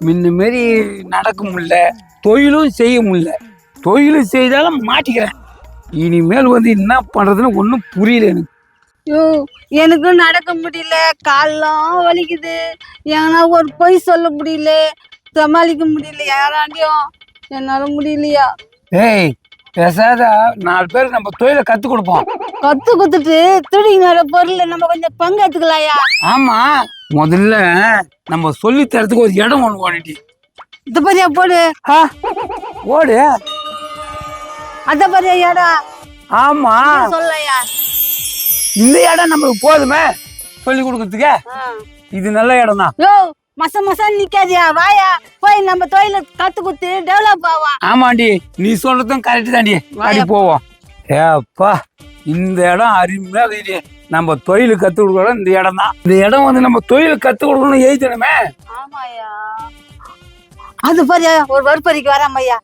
முன்ன மாரி நடக்க முடியல. தொழிலும் செய்ய முடியல. தொழிலும் செய்தாலும் மாட்டிக்கிறேன். இனிமேல் வந்து என்ன பண்றதுன்னு ஒன்றும் புரியல எனக்கு. ஐயோ எனக்கும் நடக்க முடியல. கால்லாம் வலிக்குது. ஏன்னா ஒரு பொய் சொல்ல முடியல. சமாளிக்க முடியல. யாராண்டியும் என்னால முடியலையா? ஏய் பேசாத. நாலு பேருக்கு நம்ம தொழிலை கற்றுக் கொடுப்போம். கத்து குத்துட்டு துடிங்கிற பொருள் நம்ம கொஞ்சம் பங்கு எடுத்துக்கலாயா ஆமா. முதல்ல நம்ம சொல்லி தரத்துக்கு ஒரு இடம் ஒன்று ஓடிட்டி இது பரியா போடு. ஓடு அத பரியா ஏடா ஆமா. சொல்லலையா இந்த இடம் நம்மளுக்கு போதுமே. சொல்லி கொடுக்கறதுக்கு. இது நல்ல இடம் தான் யோ மச மசம் நிக்காதியா? வாயா. போய் நம்ம தொழில கத்து குத்து டெவலப் ஆவா. ஆமாண்டி. நீ சொல்றதும் கரெக்ட் தாண்டி. அடி போவோம். ஏப்பா இந்த இடம் அருமையா இருக்குது. நம்ம தொழில் கத்து கொடுக்கணும் இந்த இடம் தான். இந்த இடம் வந்து நம்ம தொழில் கத்து கொடுக்கணும் எழுதணுமே அது பரியா ஒரு வறுப்பறிக்கு வராமையா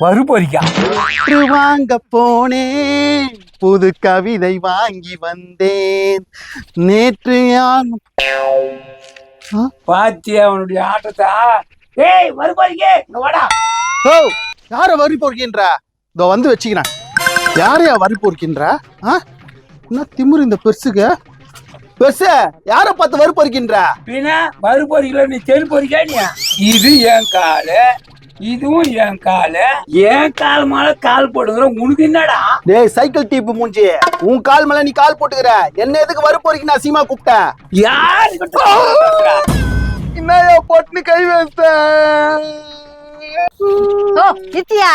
வறுப்பறிக்கா? காற்று வாங்க போனேன். புது கவிதை வாங்கி வந்தேன். நேற்று யான் பாத்தி அவனுடைய ஆட்டத்தை? ஏய் வறுப்பறிக்கே இங்க வாடா. ஓ யார வரி பொறுக்கின்ற இதோ வந்து வச்சுக்கிறேன். யாரையா வரி பொறுக்கின்ற ஆ? என்ன திமிரு இந்த பெருசுக்கு பெருசு யார பார்த்து வரி பொறுக்கின்ற பின்ன வறுப்பறிக்கல நீ தெருப்பறிக்கா நீ? இது என் காலு. இதுவும் என் காலு. என் கால் மேல கால் போடுங்கிற உனக்கு என்னடா? டேய் சைக்கிள் டீப்பு மூஞ்சி. உன் கால் மேல நீ கால் போட்டுக்கிற. என்ன எதுக்கு வரி பொறுக்கினா சீமா கூப்பிட்டேன். யாரு என்னையா பொட்டுன்னு கை வச்சேன் ஓ நித்யா.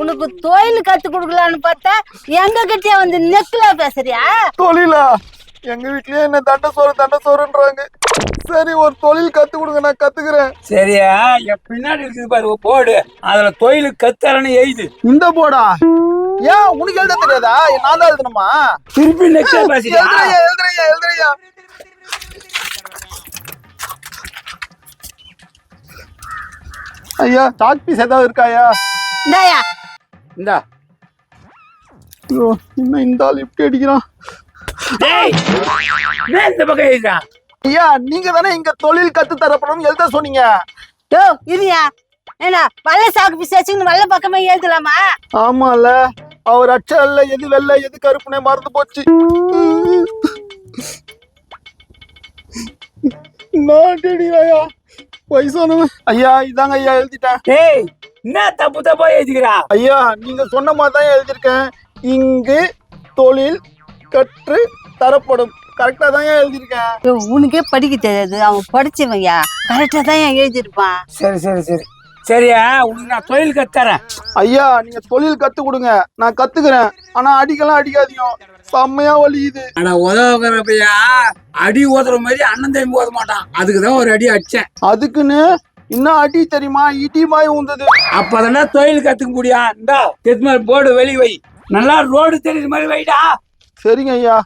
உனக்கு தொழில் கத்து கொடுக்கலான்னு பார்த்தா எங்க கிட்டே வந்து நெக்ல பேசுறியா? தொழிலா? எங்க வீட்லயே என்ன தண்ட சோறு தண்ட சோறுன்றாங்க. சரி ஒரு தொழில் கத்து கொடுங்க நான் கத்துக்கிறேன். சரியா? என் பின்னாடி இருக்குது பாரு போடு. அதுல தொழில் கத்தரன்னு எழுது இந்த போடா. ஏன் உனக்கு எழுத தெரியாதா? நான் தான் எழுதணுமா? திருப்பி நெக்ஸ்ட் எழுதுறையா எழுதுறையா ஐயா சாக் பீஸ் ஏதாவது இருக்காயா இந்தாயா இந்தா. ஐயோ இன்னும் இந்த ஆள் அடிக்கிறான்? டேய் என்ன இந்த பக்கம் எழுதுறான் ஐயா நீங்க தானே இங்க தொழில் கத்து தரப்படும் எழுத சொன்னீங்க. யோ இருயா ஏன்னா வல்ல சாக்கு பிசாச்சுன்னு வல்ல பக்கமே எழுதலாமா? ஆமால அவர் அச்சல்ல எது வெள்ளை எது கருப்புனே மறந்து போச்சு. நாட்டடி ஐயா. வயசானவன் ஐயா இதாங்க ஐயா எழுதிட்டேன். டேய் என்ன தப்பு தப்பா எழுதிக்கிறா? ஐயா நீங்க சொன்ன மாதிரி தான் எழுதியிருக்கேன். இங்கு தொழில் கற்று தரப்படும். கரெக்டா தான் எழுதியிருக்கேன். உனக்கே படிக்க தெரியாது. அவன் படிச்சவன்யா கரெக்டா தான் ஏன் எழுதியிருப்பான். சரி சரி சரி. சரியா? உனக்கு நான் தொழில் கத்தரேன் ஐயா நீங்க தொழில் கத்து கொடுங்க. நான் கத்துக்கிறேன். ஆனா அடிக்கலாம் அடிக்காதீங்க. செம்மையா வலியுது ஆனா உதவுறப்பையா அடி ஊதுற மாதிரி அண்ணன் தம்பி ஊத மாட்டான். அதுக்கு தான் ஒரு அடி அடிச்சேன். அதுக்குன்னு இன்னும் அடி தெரியுமா? இடி மாய் உந்தது. அப்பதானே தொழில் கத்துக்க முடியா இந்தா போர்டு வெளி வை. நல்லா ரோடு தெரியுற மாதிரி வைடா. சரிங்க ஐயா.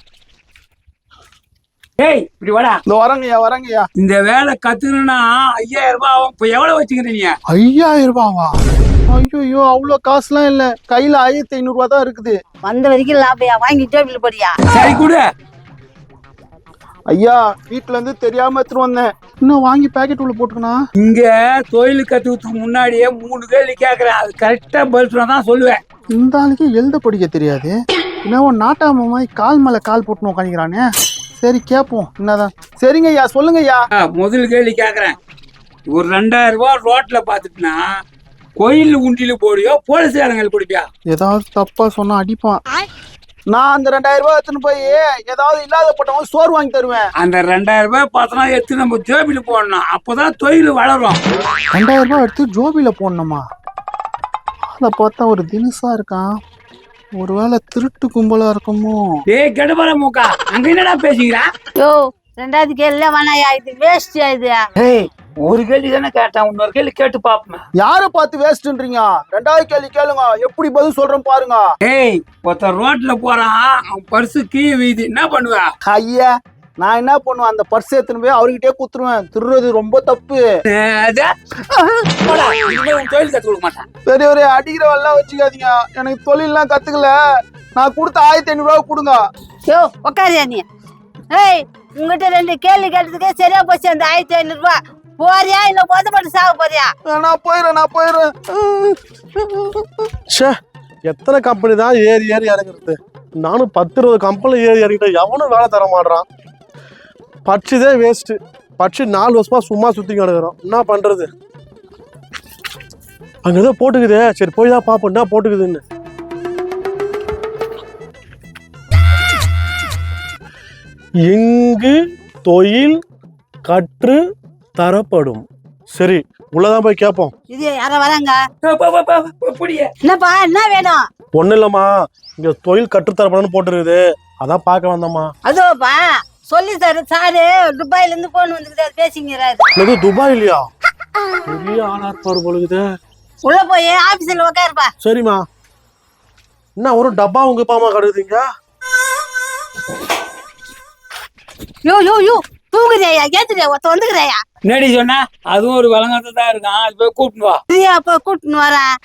டேய் இப்படி வாடா. இந்த வரங்க ஐயா வரங்க ஐயா இந்த வேலை கத்துக்கணும்னா ஐயாயிரம் ரூபாய் ஆகும். இப்ப எவ்வளவு வச்சுக்கிற நீ ஐயாயிரம் ரூபாவா? ஐயோ அவ்வளோ காசுலாம் இல்ல. கையில ஆயிரத்தி ஐநூறு ரூபா தான் இருக்குது. வந்த வரைக்கும் லாபையா வாங்கி டேபிள் படியா? சரி கொடு. ஐயா வீட்டுல இருந்து தெரியாம எடுத்துட்டு வந்தேன். இன்னும் வாங்கி பாக்கெட் உள்ள போட்டுக்கணும் இங்க தொழில் கத்துக்கிறதுக்கு முன்னாடியே மூணு கேள்வி கேக்குறேன். அது கரெக்டா பதில் சொன்னா தான் சொல்லுவேன். இந்த ஆளுக்கு எழுத படிக்க தெரியாது. என்னவோ நாட்டாம மாதிரி கால் மேல கால் போட்டுன்னு உட்காந்துக்கிறானே சரி கேட்போம் என்னதான்? சரிங்க ஐயா சொல்லுங்க ஐயா முதல் கேள்வி கேக்குறேன். ஒரு ரெண்டாயிரம் ரூபாய் ரோட்ல பாத்துட்டுனா கோயில் உண்டியில போடியோ போலீஸ் இடங்கள் குடிப்பியா? ஏதாவது தப்பா சொன்னா அடிப்பான். நான் அந்த ரெண்டாயிரம் ரூபாய் எடுத்துன்னு போய் ஏதாவது இல்லாத போட்டவங்க சோறு வாங்கி தருவேன். அந்த ரெண்டாயிரம் ரூபாய் பார்த்தோன்னா எடுத்து நம்ம ஜோபில போடணும். அப்பதான் தொழில் வளரும். ரெண்டாயிரம் ரூபாய் எடுத்து ஜோபியில போடணுமா? அதை பார்த்தா ஒரு தினுசா இருக்கான். ஒருவேளை திருட்டு கும்பலா இருக்குமோ? டேய் கெடுபற மூக்கா. அங்க என்னடா பேசிக்கிறான் யோ ரெண்டாவது கேள்வில வேணாயா இது வேஸ்ட் இது? ஏய் ஒரு கேள்வி தானே கேட்டேன். இன்னொரு கேள்வி கேட்டு பாப்போம். யாரை பார்த்து வேஸ்ட்ன்றீங்க ரெண்டாவது கேள்வி கேளுங்க. எப்படி பதில் சொல்றேன் பாருங்க. ஏய் ஒருத்தன் ரோட்ல போறான். அவன் பர்சு கீழே வீதி. என்ன பண்ணுவ? ஐயா நான் என்ன பண்ணுவேன்? அந்த பர்ஸ் எடுத்துன்னு போய் அவர்கிட்டயே குத்துருவேன். திருடுறது ரொம்ப தப்பு. தொழில் கத்து கொடுக்க மாட்டான். சரி ஒரு அடிக்கிற வெள்ளம் வச்சுக்காதீங்க. எனக்கு தொழிலெல்லாம் கத்துக்கல. நான் கொடுத்த ஆயிரத்தி ஐநூறு ரூபா கொடுங்க. யோ உக்காரியா நீ. ஏய் உங்ககிட்ட ரெண்டு கேள்வி கேட்டதுக்கே சரியா போச்சு அந்த ஆயிரத்தி ஐநூறு ரூபாய். போறியா இல்ல ஒதுப்பட்டு சாக போறியா? நான் போயிடுறேன் நான் போயிடுறேன். ஷே எத்தனை கம்பெனி தான் ஏறி ஏறி இறங்குறது? நானும் பத்து இருபது கம்பெனி ஏறி இறங்கிட்டேன் எவனும் வேலை தர மாட்றான்? பட்சிதே வேஸ்ட்டு பட்சி நாலு வருஷமா சும்மா சுத்தி கிடக்குறோம். என்ன பண்றது? அங்க ஏதோ போட்டுக்குதே. சரி போய் தான் பார்ப்போம். என்ன போட்டுக்குதுன்னு. இங்கு தொழில் கற்று தரப்படும். சரி உள்ளதான் போய் கேட்போம். இது யார வராங்க? என்னப்பா என்ன வேணும்? ஒன்றும் இல்லைம்மா. இங்கே தொழில் கற்றுத்தரப்படணும்னு போட்டுருக்குது. அதான் பார்க்க வந்தம்மா. அதோப்பா. சொல்லி சார் சாரு துபாயில இருந்து போன் வந்துருக்காரு பேசிங்கிறாரு. இது துபாய் இல்லையா பெரிய ஆளா இருப்பாரு பொழுது உள்ள போய் ஆபீஸ்ல உட்காருப்பா சரிம்மா. என்ன ஒரு டப்பா உங்க பாமா கடுக்குதுங்க? யோ யோ யோ தூங்குறியா? ஏத்துறியா? ஒருத்த வந்துக்கிறியா என்னடி சொன்னா? அதுவும் ஒரு வழங்காத்த தான் இருக்கான். அது போய் கூப்பிட்டு வா. பிரியா அப்ப கூட்டின்னு வரேன்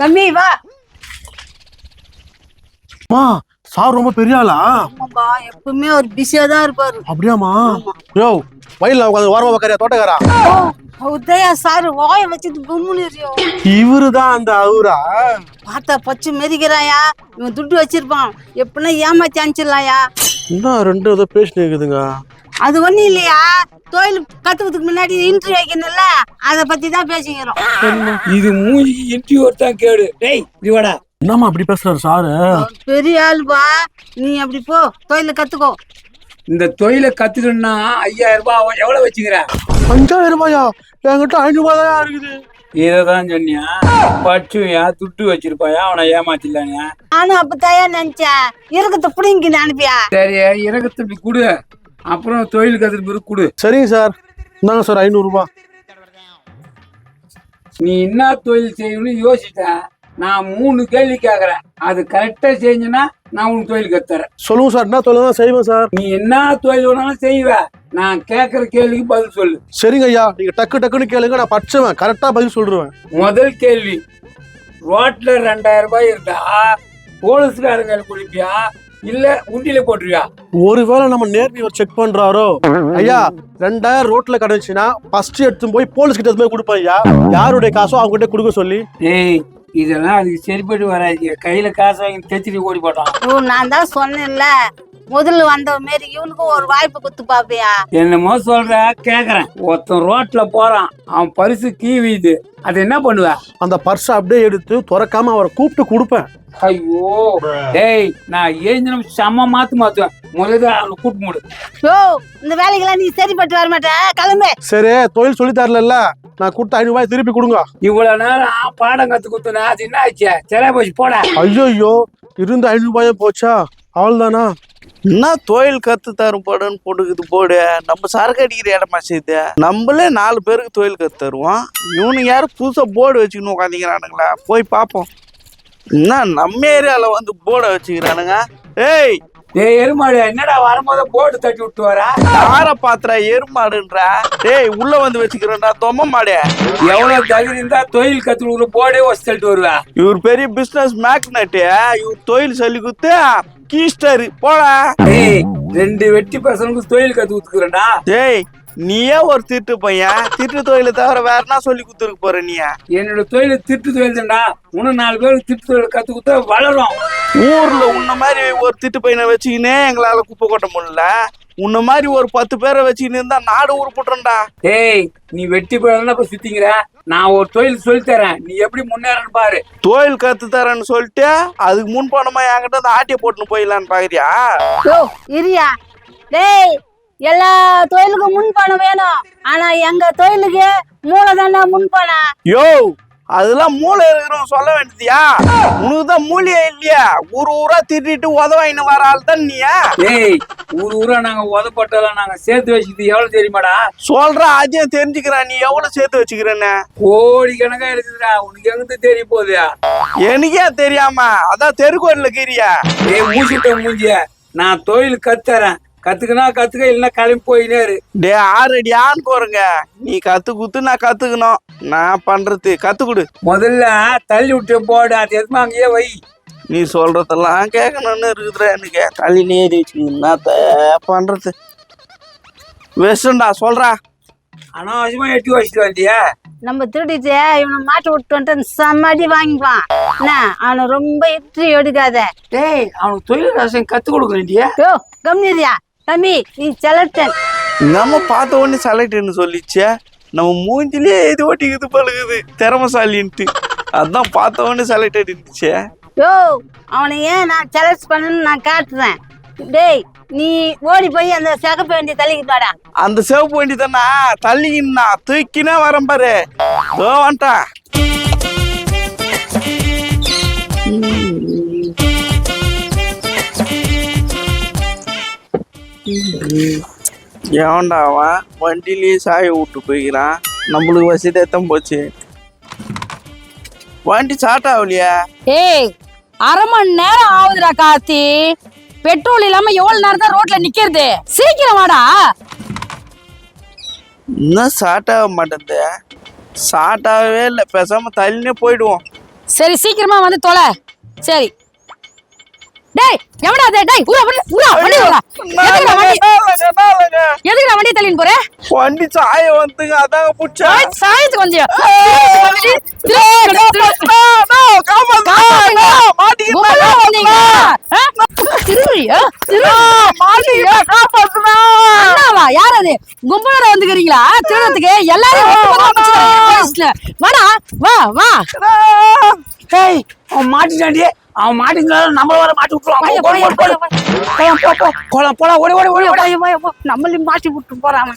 தம்பி வா. சார் ரொம்ப பெரிய ஆளா? ஆமாப்பா எப்பவுமே ஒரு பிஸியா தான் இருப்பாரு. அப்படியாம்மா? யோ வயல்ல உட்காந்து ஓரமா உட்காரியா தோட்டக்காரா? ஓ உதயா சாரு வாய வச்சுட்டு கும்முனிறியோ. இவரு தான் அந்த அவரா. பார்த்தா பச்சை மெதிக்கிறாயா? இவன் துட்டு வச்சிருப்பான். எப்படின்னா ஏமாத்தி அனுப்பிச்சிடலாயா? என்ன ரெண்டு ஏதோ பேசினு இருக்குதுங்க. அது ஒண்ணும் இல்லையா? தொழில் கத்துக்கிறதுக்கு முன்னாடி இன்டர்வியூ வைக்கணும்ல? அதை பத்தி தான் பேசிக்கிறோம். இது மூஞ்சி இன்டர்வியூ தான் கேடு. டேய் இதுவாடா என்னம்மா அப்படி பேசுறாரு சாரு? பெரிய ஆளுப்பா நீ அப்படி போ. தொழில கத்துக்கோ. இந்த தொழிலை கத்துக்கணும்னா ஐயாயிரம் ரூபாய் அவன் எவ்வளவு வச்சுக்கிற? அஞ்சாயிரம் ரூபாயா? என்கிட்ட ஐநூறு ரூபாய் தான் இருக்குது. இதை தான் சொன்னியா? பச்சுவியா துட்டு வச்சிருப்பாயா? அவனை ஏமாத்திடலானியா நானும் அப்பதாயா நினைச்சேன் இருக்கத்தை புடிங்கி அனுப்பியா? சரி இறக்கத்தை இப்படி கொடு. அப்புறம் தொழில் கத்துட்டு பிறகு கொடு. சரிங்க சார். இந்தாங்க சார் ஐநூறு ரூபாய். நீ என்ன தொழில் செய்யணும்னு யோசிட்ட நான் மூணு கேள்வி கேட்கறேன் அது கரெக்டா செஞ்சேன்னா நான் உனக்கு தொழில் கத்துறேன். சொல்லுங்க சார் என்ன தொழில் தான் செய்வேன் சார். நீ என்ன தொழில் வேணாலும் செய்வ. நான் கேட்கற கேள்விக்கு பதில் சொல்லு. சரிங்க ஐயா நீங்க டக்கு டக்குன்னு கேளுங்க நான் படிச்சுவேன். கரெக்டா பதில் சொல்லிடுவேன். முதல் கேள்வி ரோட்ல ரெண்டாயிரம் ரூபாய் இருந்தா போலீஸ்காரங்க குடிப்பியா இல்ல உண்டியில போட்டுருவியா? ஒருவேளை நம்ம நேர்மையை செக் பண்றாரோ? ஐயா ரெண்டாயிரம் ரோட்ல கிடைச்சுன்னா ஃபர்ஸ்ட் எடுத்து போய் போலீஸ் கிட்ட எடுத்து போய் கொடுப்பேன் ஐயா. யாருடைய காசோ அவங்க கிட்ட கொடுக்க சொல்லி. இதெல்லாம் அதுக்கு சரிப்பட்டு வராது. கையில காசு வாங்கி தைச்சிட்டு ஓடி போட்டான். ஓ நான் தான் சொன்னேன்ல. முதல்ல வந்த மாரி இவனுக்கும் ஒரு வாய்ப்பு குத்து பாப்பியா என்னமோ சொல்ற கேக்குறேன். ஒருத்தன் ரோட்ல போறான். அவன் பரிசு கீவிது அது என்ன பண்ணுவ? அந்த பர்ஸை அப்படியே எடுத்து திறக்காம அவரை கூப்பிட்டு கொடுப்பேன். ஐயோ. டேய் நான் ஏஞ்சினம் செம்ம மாத்து மாத்துவேன். முதல்ல அவனை கூட்டு மூடு. யோ இந்த வேலைக்கெல்லாம் நீ சரிப்பட்டு வர மாட்டே கிளம்பு. சரி தொழில் சொல்லி தரல நான் கொடுத்த ஐநூறு ரூபாய் திருப்பி கொடுங்க. இவ்வளவு நேரம் பாடம் கத்து குத்துனா அது என்ன ஆச்சு? சரியா போச்சு போட. ஐயோ இருந்த ஐநூறு ரூபாயே போச்சா? அவள்தானா என்ன தொழில் கத்து தரும் போடுன்னு போட்டுக்குது போடு. நம்ம சரக்கு அடிக்கிற இடமா செய்து. நம்மளே நாலு பேருக்கு தொழில் கத்து தருவோம். இவனுங்க யாரும் புதுசா போர்டு வச்சுக்கணும் உட்காந்துக்கிறானுங்களா போய் பார்ப்போம் என்ன நம்ம ஏரியால வந்து போர்டை வச்சுக்கிறானுங்க? ஏய் டேய் எருமாடு என்னடா வரும்போது போட்டு தட்டி விட்டு வரா யார பாத்திரா எருமாடுன்றா? டேய் உள்ள வந்து வச்சுக்கிறேன்டா தொம்ம மாடு. எவ்வளவு தகுதி இருந்தா தொழில் கத்து கொடுக்குற போடே வச்சு தள்ளிட்டு வருவா? இவர் பெரிய பிசினஸ் மேக்னெட் இவர் தொழில் சொல்லி கொடுத்து கீஸ்டர் போடா. ரெண்டு வெட்டி பசங்களுக்கு தொழில் கத்து கொடுத்துக்கிறேன்டா. டேய் நீயே ஒரு திருட்டு பையன். திருட்டு தொழிலை தவிர வேற என்ன சொல்லி கொடுத்துருக்க போற நீ? என்னோட தொழில் திட்டு தொழில் தான்டா. இன்னும் நாலு பேருக்கு திட்டு தொழில் கத்து கொடுத்தா வளரும். ஊர்ல உன்ன மாதிரி ஒரு திட்டு பையனை வச்சுக்கினே எங்களால குப்பை கொட்ட முடியல. உன்ன மாதிரி ஒரு பத்து பேரை வச்சுக்கின்னு இருந்தா நாடு உருப்பிட்டுறா டேய் நீ வெட்டி போயிடலாம் இப்ப சுத்திங்கிற நான் ஒரு தொழில் சொல்லி தரேன். நீ எப்படி முன்னேறன்னு பாரு. தொழில் கத்து தரேன்னு சொல்லிட்டு அதுக்கு முன் பணமா என்கிட்ட ஆட்டிய போட்டுன்னு போயிடலான்னு பாக்குறியா? இரியா. டேய் எல்லா தொழிலுக்கும் முன் பணம் வேணும். ஆனா எங்க தொழிலுக்கு மூலதன முன் பணம். யோ அதெல்லாம் மூளை இருக்கிறவன் சொல்ல வேண்டியதியா? உனக்கு தான் மூலியே இல்லையா. ஊர் ஊரா திட்டிட்டு உதவாயின்னு வர ஆள் தான் நீயா டேய் ஊர் ஊரா நாங்க உதப்பட்டெல்லாம் நாங்க சேர்த்து வச்சுது எவ்வளவு தெரியுமாடா? சொல்ற அதையும் தெரிஞ்சுக்கிறான் நீ எவ்வளவு சேர்த்து வச்சுக்கிறேன்னு? கோடி கணக்கா இருக்குதுடா. உனக்கு எங்கிட்ட தெரிய போகுது? எனக்கே தெரியாம. அதான் தெருக்கோயில கீரியா ஏய் மூச்சிட்ட மூஞ்சிய. நான் தொழில் கத்துறேன். கத்துக்கினா கத்துக்க இல்லைன்னா கிளம்பி போயினே இரு. டே ஆறடி ஆண் போறங்க. நீ கத்து குத்து நான் கத்துக்கணும். நான் பண்றது. கத்து கொடு முதல்ல தள்ளி விட்டு போடு அது எதுமா அங்கேயே வை. நீ சொல்றதெல்லாம் கேட்கணும்னு இருக்குதுடா எனக்கு. தள்ளி நேரி என்னத்த பண்றது? வெஸ்டண்டா சொல்றா. அனாவசியமா எட்டி வச்சுட்டு வந்தியா. நம்ம திருடிட்டு இவனை மாட்டி விட்டு வந்துட்டு சமாடி வாங்கிப்பான் என்ன? அவனை ரொம்ப எட்டி எடுக்காத. டேய் அவனுக்கு தொழில் ரசம் கத்து கொடுக்க வேண்டிய. யோ கம்னியா தம்பி நீ செலக்டன் நம்ம பார்த்த உடனே செலக்ட்னு சொல்லிச்சே. நம்ம மூஞ்சிலே இது ஓட்டிக்குது பழகுது. திறமசாலின்ட்டு. அதான் பார்த்த உடனே செலக்ட் இருந்துச்சே. யோ அவனை ஏன் நான் செலக்ட் பண்ணணும்னு நான் காட்டுறேன். டேய் நீ ஓடி போய் அந்த சிகப்பு வேண்டிய தள்ளிக்கு பாடா அந்த சிவப்பு வண்டி தானா? தள்ளிக்கின்னா தூக்கினே வரேன் பாரு. தோ வந்துட்டான் ஏன்டா அவன்? வண்டிலேயே சாய விட்டு போய்க்கிறான். நம்மளுக்கு வசதி எத்தம் போச்சு. வண்டி ஸ்டார்ட் ஆகலையா? ஏய் அரை மணி நேரம் ஆகுதுடா கார்த்தி. பெட்ரோல் இல்லாம எவ்வளவு நேரம் தான் ரோட்ல நிக்கிறது? சீக்கிரம் வாடா. இன்னும் ஸ்டார்ட் ஆக மாட்டேங்குது ஸ்டார்ட் ஆகவே இல்லை. பேசாம தள்ளினே போயிடுவோம். சரி சீக்கிரமா வந்து தொலை. சரி. டேய் எவடா டேய் டேய் உரா வண்டி வண்டி உரா எதுக்குடா வண்டி எதுக்குடா வண்டி தள்ளின்னு போற? வண்டி சாய வந்துங்க அதாங்க புடிச்சா. சாய்- சாயத்துக்கு வந்தியா? கும்பலா வந்தீங்க யார் அது கும்பலோட வந்துக்கிறீங்களா திருடத்துக்கு எல்லாரும். வாடா வா வா அவன் மாட்டிட்டாண்டி அவன் மாட்டினாலும் நம்மள வர மாட்டி விட்டுருவான். போலாம். போலாம், ஓடி ஓடி ஓடி. நம்மளையும் மாட்டி விட்டு போறான்.